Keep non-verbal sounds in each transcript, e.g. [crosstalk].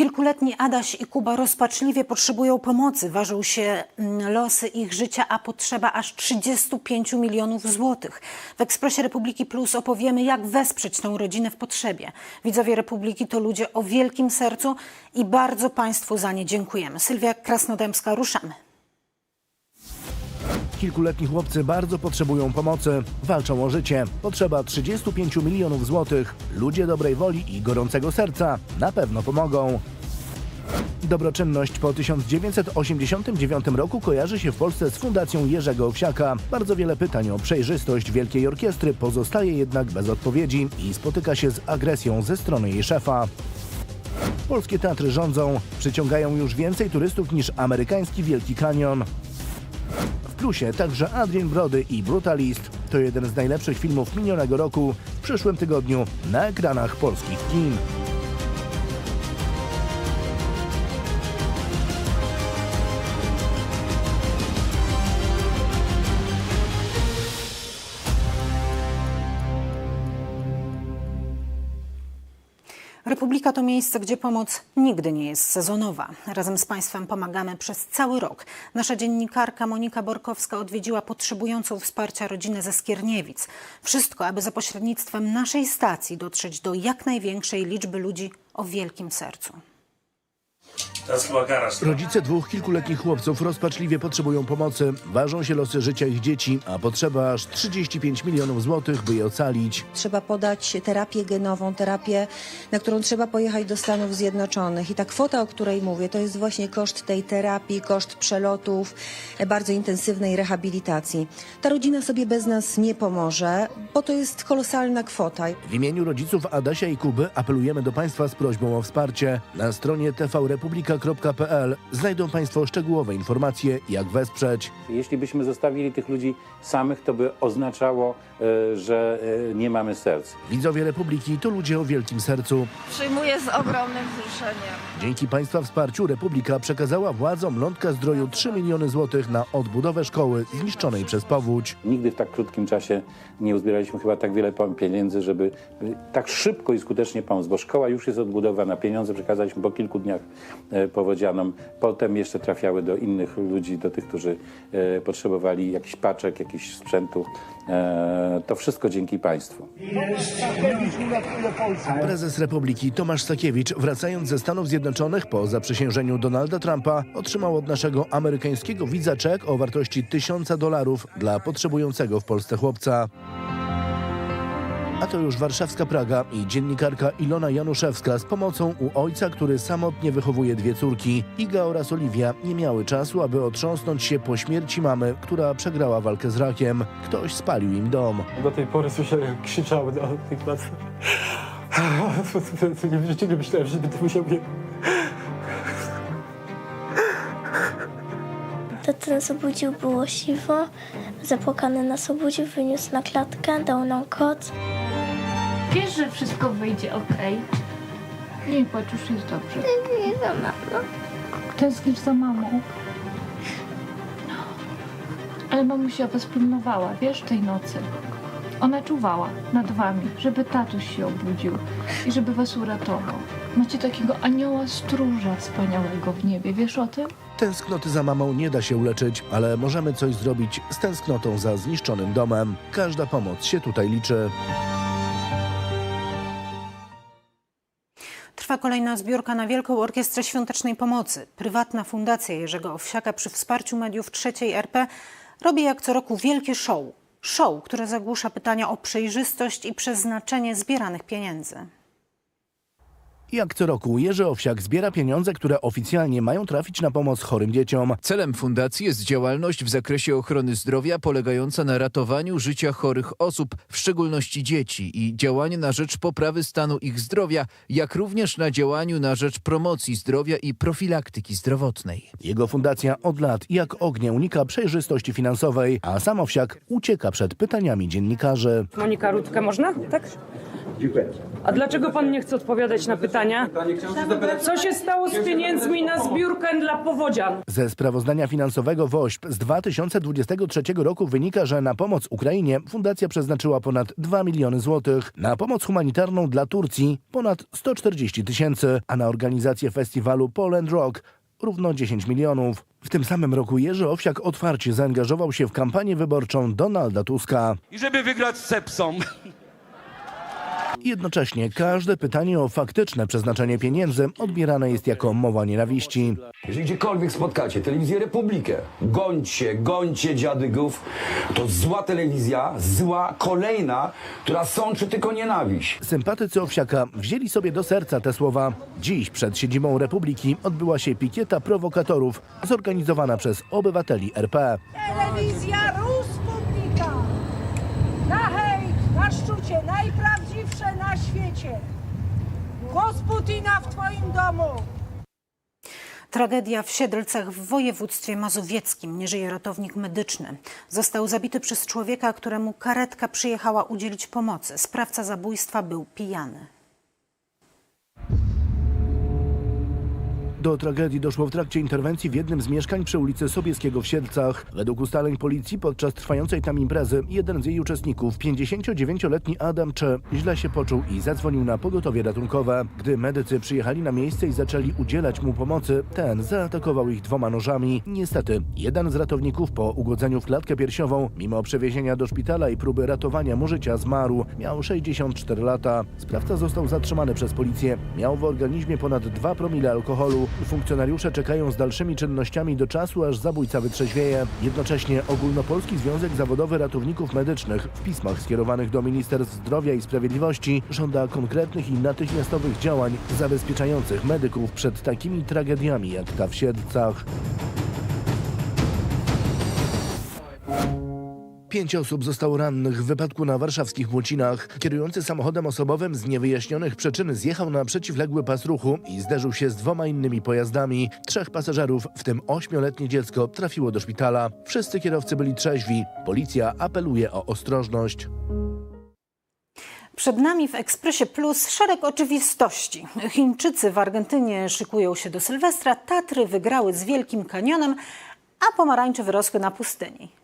Kilkuletni Adaś i Kuba rozpaczliwie potrzebują pomocy. Ważą się mm, losy ich życia, a potrzeba aż 35 milionów złotych. W Ekspresie Republiki Plus opowiemy, jak wesprzeć tę rodzinę w potrzebie. Widzowie Republiki to ludzie o wielkim sercu i bardzo Państwu za nie dziękujemy. Sylwia Krasnodębska, ruszamy. Kilkuletni chłopcy bardzo potrzebują pomocy. Walczą o życie. Potrzeba 35 milionów złotych. Ludzie dobrej woli i gorącego serca na pewno pomogą. Dobroczynność po 1989 roku kojarzy się w Polsce z Fundacją Jerzego Owsiaka. Bardzo wiele pytań o przejrzystość Wielkiej Orkiestry pozostaje jednak bez odpowiedzi i spotyka się z agresją ze strony jej szefa. Polskie teatry rządzą, przyciągają już więcej turystów niż amerykański Wielki Kanion. Plusie także Adrian Brody i Brutalist. To jeden z najlepszych filmów minionego roku w przyszłym tygodniu na ekranach polskich kin. Republika to miejsce, gdzie pomoc nigdy nie jest sezonowa. Razem z Państwem pomagamy przez cały rok. Nasza dziennikarka Monika Borkowska odwiedziła potrzebującą wsparcia rodzinę ze Skierniewic. Wszystko, aby za pośrednictwem naszej stacji dotrzeć do jak największej liczby ludzi o wielkim sercu. Teraz chyba garaż. Rodzice dwóch kilkuletnich chłopców rozpaczliwie potrzebują pomocy. Ważą się losy życia ich dzieci, a potrzeba aż 35 milionów złotych, by je ocalić. Trzeba podać terapię genową, terapię, na którą trzeba pojechać do Stanów Zjednoczonych. I ta kwota, o której mówię, to jest właśnie koszt tej terapii, koszt przelotów, e, bardzo intensywnej rehabilitacji. Ta rodzina sobie bez nas nie pomoże, bo to jest kolosalna kwota. W imieniu rodziców Adasia i Kuby apelujemy do Państwa z prośbą o wsparcie. Na stronie tvrepublika.pl znajdą Państwo szczegółowe informacje, jak wesprzeć. Jeśli byśmy zostawili tych ludzi samych, to by oznaczało, e, że e, nie mamy serc. Widzowie Republiki to ludzie o wielkim sercu. Przyjmuję z ogromnym wzruszeniem. Dzięki Państwa wsparciu Republika przekazała władzom Lądka Zdroju 3 miliony złotych na odbudowę szkoły zniszczonej przez powódź. Nigdy w tak krótkim czasie nie uzbieraliśmy chyba tak wiele pieniędzy, żeby e, tak szybko i skutecznie pomóc, bo szkoła już jest odbudowana, pieniądze przekazaliśmy po kilku dniach powodzianom. Potem jeszcze trafiały do innych ludzi, do tych, którzy e, potrzebowali jakichś paczek, jakichś sprzętu. E, To wszystko dzięki Państwu. Prezes Republiki Tomasz Sakiewicz, wracając ze Stanów Zjednoczonych po zaprzysiężeniu Donalda Trumpa, otrzymał od naszego amerykańskiego widza czek o wartości 1000 dolarów dla potrzebującego w Polsce chłopca. A to już warszawska Praga i dziennikarka Ilona Januszewska z pomocą u ojca, który samotnie wychowuje dwie córki. Iga oraz Oliwia nie miały czasu, aby otrząsnąć się po śmierci mamy, która przegrała walkę z rakiem. Ktoś spalił im dom. Do tej pory słyszałem, jak krzyczały na tej klatce. W życiu nie myślałem, że będę musiał je... Tata nas obudził, było siwo. Zapłakany nas obudził, wyniósł na klatkę, dał nam koc. Wiesz, że wszystko wyjdzie ok. Nie płacz, już jest dobrze. Nie za mamo. Tęsknisz za mamą. No. Ale mamusia was pilnowała, wiesz, tej nocy. Ona czuwała nad wami, żeby tatuś się obudził i żeby was uratował. Macie takiego anioła stróża wspaniałego w niebie, wiesz o tym? Tęsknoty za mamą nie da się uleczyć, ale możemy coś zrobić z tęsknotą za zniszczonym domem. Każda pomoc się tutaj liczy. Trwa kolejna zbiórka na Wielką Orkiestrę Świątecznej Pomocy. Prywatna fundacja Jerzego Owsiaka przy wsparciu mediów trzeciej RP robi jak co roku wielkie show. Show, które zagłusza pytania o przejrzystość i przeznaczenie zbieranych pieniędzy. Jak co roku Jerzy Owsiak zbiera pieniądze, które oficjalnie mają trafić na pomoc chorym dzieciom. Celem fundacji jest działalność w zakresie ochrony zdrowia polegająca na ratowaniu życia chorych osób, w szczególności dzieci i działanie na rzecz poprawy stanu ich zdrowia, jak również na działaniu na rzecz promocji zdrowia i profilaktyki zdrowotnej. Jego fundacja od lat jak ognia unika przejrzystości finansowej, a sam Owsiak ucieka przed pytaniami dziennikarzy. Monika Rutkę można? Tak? A dlaczego pan nie chce odpowiadać na pytania? Co się stało z pieniędzmi na zbiórkę dla powodzian? Ze sprawozdania finansowego WOŚP z 2023 roku wynika, że na pomoc Ukrainie fundacja przeznaczyła ponad 2 miliony złotych, na pomoc humanitarną dla Turcji ponad 140 tysięcy, a na organizację festiwalu Poland Rock równo 10 milionów. W tym samym roku Jerzy Owsiak otwarcie zaangażował się w kampanię wyborczą Donalda Tuska. I żeby wygrać z Sepsą. [laughs] Jednocześnie każde pytanie o faktyczne przeznaczenie pieniędzy odbierane jest jako mowa nienawiści. Jeżeli gdziekolwiek spotkacie telewizję Republikę, gońcie, gońcie dziadygów, to zła telewizja, zła, kolejna, która sączy tylko nienawiść. Sympatycy Owsiaka wzięli sobie do serca te słowa. Dziś przed siedzibą Republiki odbyła się pikieta prowokatorów zorganizowana przez obywateli RP. Telewizja Ruspublika. Na hejt, na szczucie, najprawdziwsze na świecie. Głos Putina w twoim domu. Tragedia w Siedlcach w województwie mazowieckim. Nie żyje ratownik medyczny. Został zabity przez człowieka, któremu karetka przyjechała udzielić pomocy. Sprawca zabójstwa był pijany. Do tragedii doszło w trakcie interwencji w jednym z mieszkań przy ulicy Sobieskiego w Siedlcach. Według ustaleń policji podczas trwającej tam imprezy jeden z jej uczestników, 59-letni Adam Cze, źle się poczuł i zadzwonił na pogotowie ratunkowe. Gdy medycy przyjechali na miejsce i zaczęli udzielać mu pomocy, ten zaatakował ich dwoma nożami. Niestety, jeden z ratowników po ugodzeniu w klatkę piersiową, mimo przewiezienia do szpitala i próby ratowania mu życia, zmarł. Miał 64 lata. Sprawca został zatrzymany przez policję. Miał w organizmie ponad 2 promile alkoholu. Funkcjonariusze czekają z dalszymi czynnościami do czasu, aż zabójca wytrzeźwieje. Jednocześnie Ogólnopolski Związek Zawodowy Ratowników Medycznych w pismach skierowanych do Ministerstw Zdrowia i Sprawiedliwości żąda konkretnych i natychmiastowych działań zabezpieczających medyków przed takimi tragediami jak ta w Siedlcach. Pięć osób zostało rannych w wypadku na warszawskich Młocinach. Kierujący samochodem osobowym z niewyjaśnionych przyczyn zjechał na przeciwległy pas ruchu i zderzył się z dwoma innymi pojazdami. Trzech pasażerów, w tym ośmioletnie dziecko, trafiło do szpitala. Wszyscy kierowcy byli trzeźwi. Policja apeluje o ostrożność. Przed nami w Ekspresie Plus szereg oczywistości. Chińczycy w Argentynie szykują się do Sylwestra, Tatry wygrały z Wielkim Kanionem, a pomarańcze wyrosły na pustyni.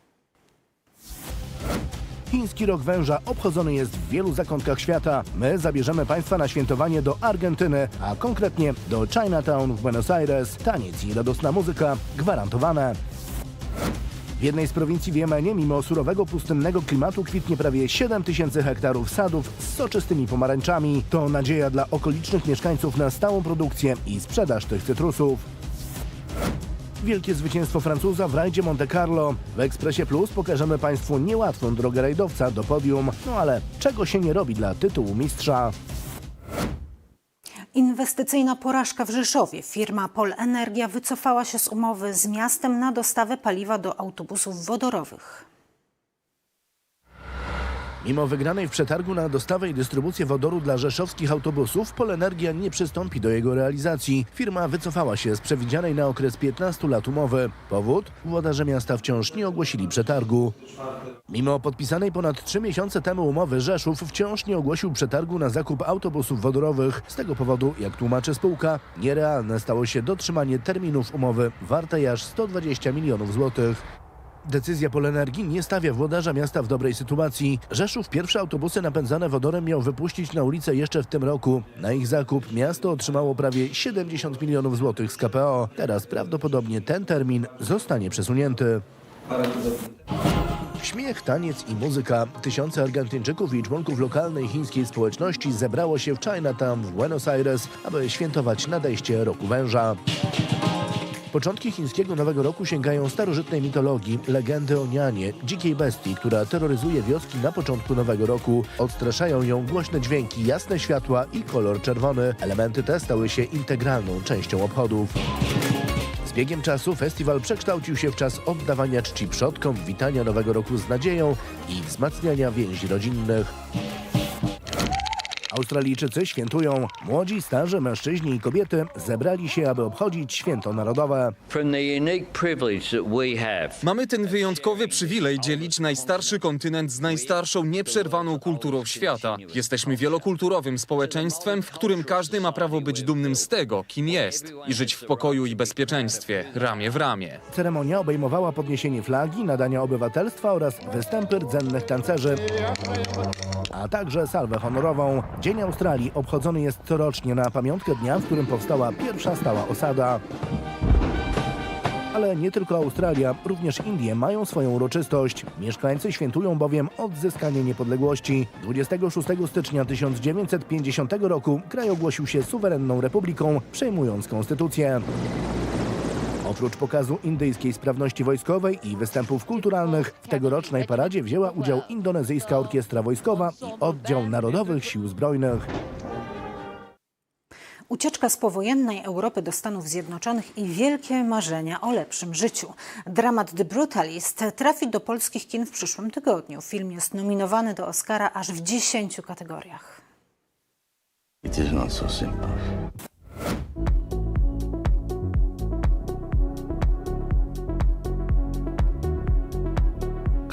Chiński rok węża obchodzony jest w wielu zakątkach świata. My zabierzemy Państwa na świętowanie do Argentyny, a konkretnie do Chinatown w Buenos Aires. Taniec i radosna muzyka gwarantowane. W jednej z prowincji w Jemenie, mimo surowego pustynnego klimatu, kwitnie prawie 7 tysięcy hektarów sadów z soczystymi pomarańczami. To nadzieja dla okolicznych mieszkańców na stałą produkcję i sprzedaż tych cytrusów. Wielkie zwycięstwo Francuza w rajdzie Monte Carlo. W Ekspresie Plus pokażemy Państwu niełatwą drogę rajdowca do podium. No ale czego się nie robi dla tytułu mistrza? Inwestycyjna porażka w Rzeszowie. Firma Polenergia wycofała się z umowy z miastem na dostawę paliwa do autobusów wodorowych. Mimo wygranej w przetargu na dostawę i dystrybucję wodoru dla rzeszowskich autobusów, Polenergia nie przystąpi do jego realizacji. Firma wycofała się z przewidzianej na okres 15 lat umowy. Powód? Włodarze miasta wciąż nie ogłosili przetargu. Mimo podpisanej ponad 3 miesiące temu umowy Rzeszów wciąż nie ogłosił przetargu na zakup autobusów wodorowych. Z tego powodu, jak tłumaczy spółka, nierealne stało się dotrzymanie terminów umowy wartej aż 120 milionów złotych. Decyzja Polenergii nie stawia włodarza miasta w dobrej sytuacji. Rzeszów pierwsze autobusy napędzane wodorem miał wypuścić na ulicę jeszcze w tym roku. Na ich zakup miasto otrzymało prawie 70 milionów złotych z KPO. Teraz prawdopodobnie ten termin zostanie przesunięty. Śmiech, taniec i muzyka. Tysiące Argentyńczyków i członków lokalnej chińskiej społeczności zebrało się w Chinatown w Buenos Aires, aby świętować nadejście roku węża. Początki chińskiego Nowego Roku sięgają starożytnej mitologii, legendy o nianie, dzikiej bestii, która terroryzuje wioski na początku Nowego Roku. Odstraszają ją głośne dźwięki, jasne światła i kolor czerwony. Elementy te stały się integralną częścią obchodów. Z biegiem czasu festiwal przekształcił się w czas oddawania czci przodkom, witania Nowego Roku z nadzieją i wzmacniania więzi rodzinnych. Australijczycy świętują. Młodzi, starzy, mężczyźni i kobiety zebrali się, aby obchodzić święto narodowe. Mamy ten wyjątkowy przywilej dzielić najstarszy kontynent z najstarszą, nieprzerwaną kulturą świata. Jesteśmy wielokulturowym społeczeństwem, w którym każdy ma prawo być dumnym z tego, kim jest i żyć w pokoju i bezpieczeństwie, ramię w ramię. Ceremonia obejmowała podniesienie flagi, nadania obywatelstwa oraz występy rdzennych tancerzy, a także salwę honorową. Dzień Australii obchodzony jest corocznie na pamiątkę dnia, w którym powstała pierwsza stała osada. Ale nie tylko Australia, również Indie mają swoją uroczystość. Mieszkańcy świętują bowiem odzyskanie niepodległości. 26 stycznia 1950 roku kraj ogłosił się suwerenną republiką, przejmując konstytucję. Oprócz pokazu indyjskiej sprawności wojskowej i występów kulturalnych, w tegorocznej paradzie wzięła udział Indonezyjska Orkiestra Wojskowa i Oddział Narodowych Sił Zbrojnych. Ucieczka z powojennej Europy do Stanów Zjednoczonych i wielkie marzenia o lepszym życiu. Dramat The Brutalist trafi do polskich kin w przyszłym tygodniu. Film jest nominowany do Oscara aż w 10 kategoriach. It is not so simple.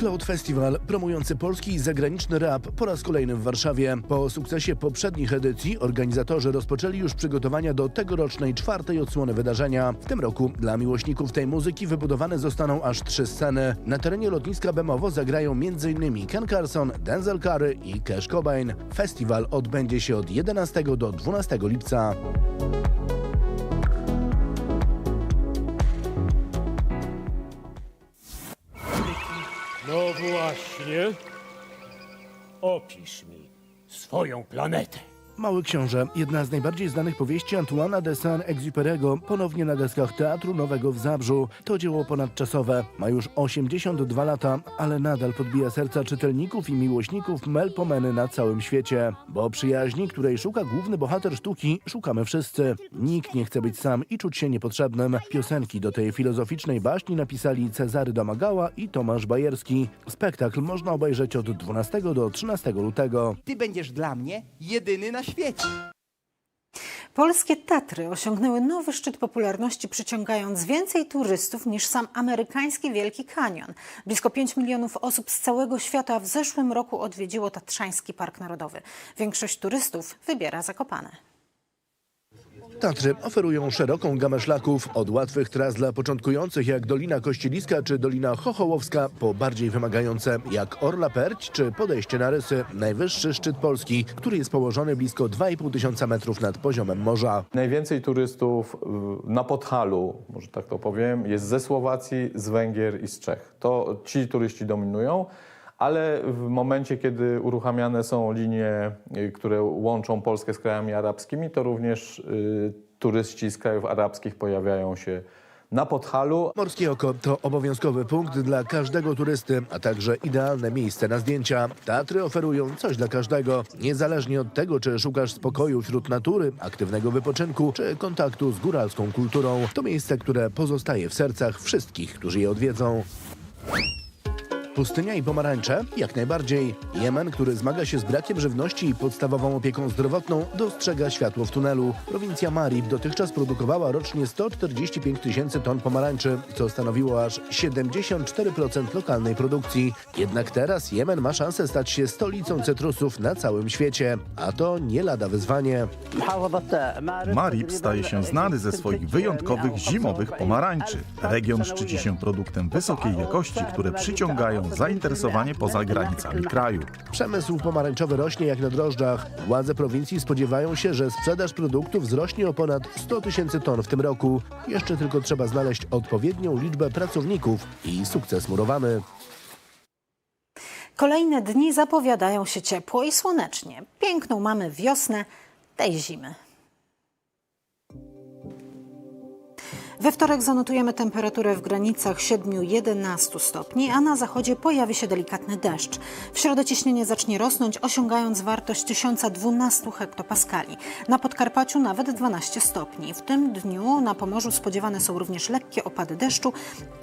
Cloud Festival promujący polski i zagraniczny rap po raz kolejny w Warszawie. Po sukcesie poprzednich edycji organizatorzy rozpoczęli już przygotowania do tegorocznej czwartej odsłony wydarzenia. W tym roku dla miłośników tej muzyki wybudowane zostaną aż trzy sceny. Na terenie lotniska Bemowo zagrają m.in. Ken Carson, Denzel Curry i Cash Cobain. Festiwal odbędzie się od 11 do 12 lipca. Właśnie. Opisz mi swoją planetę. Mały Książę, jedna z najbardziej znanych powieści Antoana de Saint-Exupéry'ego, ponownie na deskach Teatru Nowego w Zabrzu. To dzieło ponadczasowe. Ma już 82 lata, ale nadal podbija serca czytelników i miłośników Melpomeny na całym świecie. Bo przyjaźni, której szuka główny bohater sztuki, szukamy wszyscy. Nikt nie chce być sam i czuć się niepotrzebnym. Piosenki do tej filozoficznej baśni napisali Cezary Domagała i Tomasz Bajerski. Spektakl można obejrzeć od 12 do 13 lutego. Ty będziesz dla mnie jedyny na świecie. Polskie Tatry osiągnęły nowy szczyt popularności, przyciągając więcej turystów niż sam amerykański Wielki Kanion. Blisko 5 milionów osób z całego świata w zeszłym roku odwiedziło Tatrzański Park Narodowy. Większość turystów wybiera Zakopane. Tatry oferują szeroką gamę szlaków, od łatwych tras dla początkujących jak Dolina Kościeliska czy Dolina Chochołowska, po bardziej wymagające jak Orla Perć czy podejście na Rysy, najwyższy szczyt Polski, który jest położony blisko 2,5 tysiąca metrów nad poziomem morza. Najwięcej turystów na Podhalu, może tak to powiem, jest ze Słowacji, z Węgier i z Czech. To ci turyści dominują, ale w momencie, kiedy uruchamiane są linie, y, które łączą Polskę z krajami arabskimi, to również y, turyści z krajów arabskich pojawiają się na Podhalu. Morskie Oko to obowiązkowy punkt dla każdego turysty, a także idealne miejsce na zdjęcia. Tatry oferują coś dla każdego, niezależnie od tego, czy szukasz spokoju wśród natury, aktywnego wypoczynku, czy kontaktu z góralską kulturą. To miejsce, które pozostaje w sercach wszystkich, którzy je odwiedzą. Pustynia i pomarańcze? Jak najbardziej. Jemen, który zmaga się z brakiem żywności i podstawową opieką zdrowotną, dostrzega światło w tunelu. Prowincja Marib dotychczas produkowała rocznie 145 tysięcy ton pomarańczy, co stanowiło aż 74% lokalnej produkcji. Jednak teraz Jemen ma szansę stać się stolicą cytrusów na całym świecie. A to nie lada wyzwanie. Marib staje się znany ze swoich wyjątkowych zimowych pomarańczy. Region szczyci się produktem wysokiej jakości, które przyciągają zainteresowanie poza granicami kraju. Przemysł pomarańczowy rośnie jak na drożdżach. Władze prowincji spodziewają się, że sprzedaż produktów wzrośnie o ponad 100 tysięcy ton w tym roku. Jeszcze tylko trzeba znaleźć odpowiednią liczbę pracowników i sukces murowany. Kolejne dni zapowiadają się ciepło i słonecznie. Piękną mamy wiosnę tej zimy. We wtorek zanotujemy temperaturę w granicach 7-11 stopni, a na zachodzie pojawi się delikatny deszcz. W środę ciśnienie zacznie rosnąć, osiągając wartość 1012 hektopaskali. Na Podkarpaciu nawet 12 stopni. W tym dniu na Pomorzu spodziewane są również lekkie opady deszczu,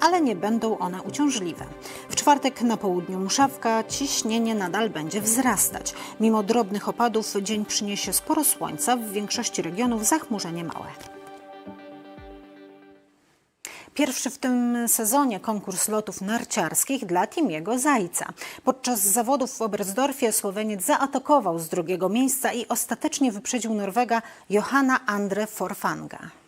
ale nie będą one uciążliwe. W czwartek na południu Muszawka ciśnienie nadal będzie wzrastać. Mimo drobnych opadów dzień przyniesie sporo słońca, w większości regionów zachmurzenie małe. Pierwszy w tym sezonie konkurs lotów narciarskich dla Timiego Zajca. Podczas zawodów w Oberstdorfie Słoweniec zaatakował z drugiego miejsca i ostatecznie wyprzedził Norwega Johanna Andre Forfanga.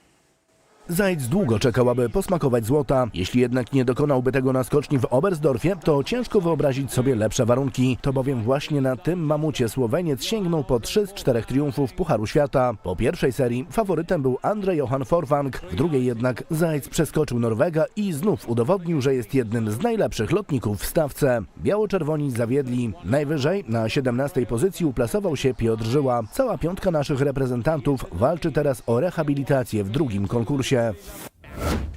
Zajc długo czekał, aby posmakować złota. Jeśli jednak nie dokonałby tego na skoczni w Oberstdorfie, to ciężko wyobrazić sobie lepsze warunki. To bowiem właśnie na tym mamucie Słoweniec sięgnął po trzy z czterech triumfów Pucharu Świata. Po pierwszej serii faworytem był Andrzej Johan Forfang, w drugiej jednak Zajc przeskoczył Norwega i znów udowodnił, że jest jednym z najlepszych lotników w stawce. Biało-czerwoni zawiedli. Najwyżej na 17 pozycji uplasował się Piotr Żyła. Cała piątka naszych reprezentantów walczy teraz o rehabilitację w drugim konkursie. future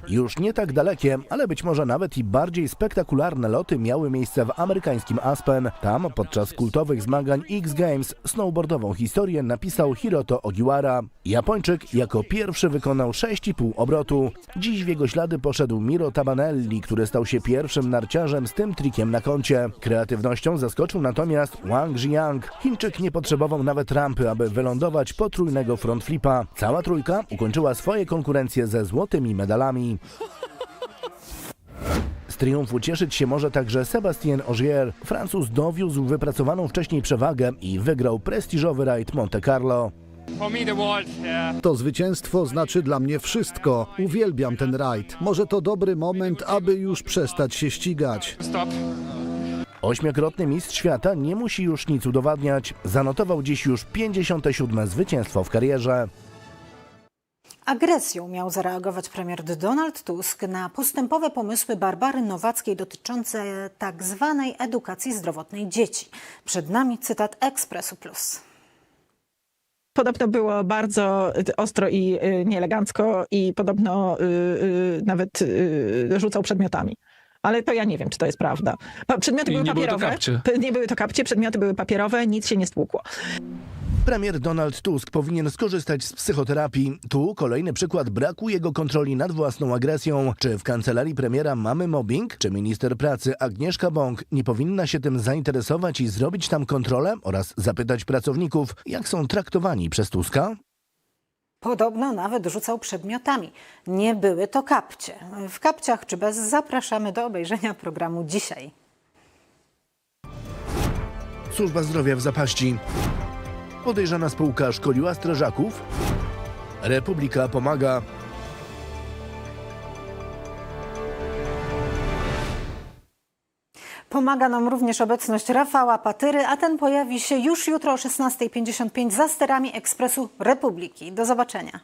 Już nie tak dalekie, ale być może nawet i bardziej spektakularne loty miały miejsce w amerykańskim Aspen. Tam podczas kultowych zmagań X Games snowboardową historię napisał Hiroto Ogiwara. Japończyk jako pierwszy wykonał 6,5 obrotu. Dziś w jego ślady poszedł Miro Tabanelli, który stał się pierwszym narciarzem z tym trikiem na koncie. Kreatywnością zaskoczył natomiast Wang Jiang. Chińczyk nie potrzebował nawet rampy, aby wylądować potrójnego front flipa. Cała trójka ukończyła swoje konkurencje ze złotymi medalami. Z triumfu cieszyć się może także Sébastien Ogier. Francuz dowiózł wypracowaną wcześniej przewagę i wygrał prestiżowy rajd Monte Carlo. To zwycięstwo znaczy dla mnie wszystko. Uwielbiam ten rajd. Może to dobry moment, aby już przestać się ścigać. Ośmiokrotny mistrz świata nie musi już nic udowadniać. Zanotował dziś już 57 zwycięstwo w karierze. Agresją miał zareagować premier Donald Tusk na postępowe pomysły Barbary Nowackiej dotyczące tak zwanej edukacji zdrowotnej dzieci. Przed nami cytat Ekspresu Plus. Podobno było bardzo ostro i y, nieelegancko i podobno y, y, nawet y, rzucał przedmiotami. Ale to ja nie wiem, czy to jest prawda. Przedmioty I były nie były to papierowe. kapcie. P- Nie były to kapcie, przedmioty były papierowe, nic się nie stłukło. Premier Donald Tusk powinien skorzystać z psychoterapii. Tu kolejny przykład braku jego kontroli nad własną agresją. Czy w kancelarii premiera mamy mobbing? Czy minister pracy Agnieszka Bąk nie powinna się tym zainteresować i zrobić tam kontrolę oraz zapytać pracowników, jak są traktowani przez Tuska? Podobno nawet rzucał przedmiotami. Nie były to kapcie. W kapciach czy bez zapraszamy do obejrzenia programu dzisiaj. Służba zdrowia w zapaści. Podejrzana spółka szkoliła strażaków. Republika pomaga. Pomaga nam również obecność Rafała Patyry, a ten pojawi się już jutro o 16.55 za sterami Ekspresu Republiki. Do zobaczenia.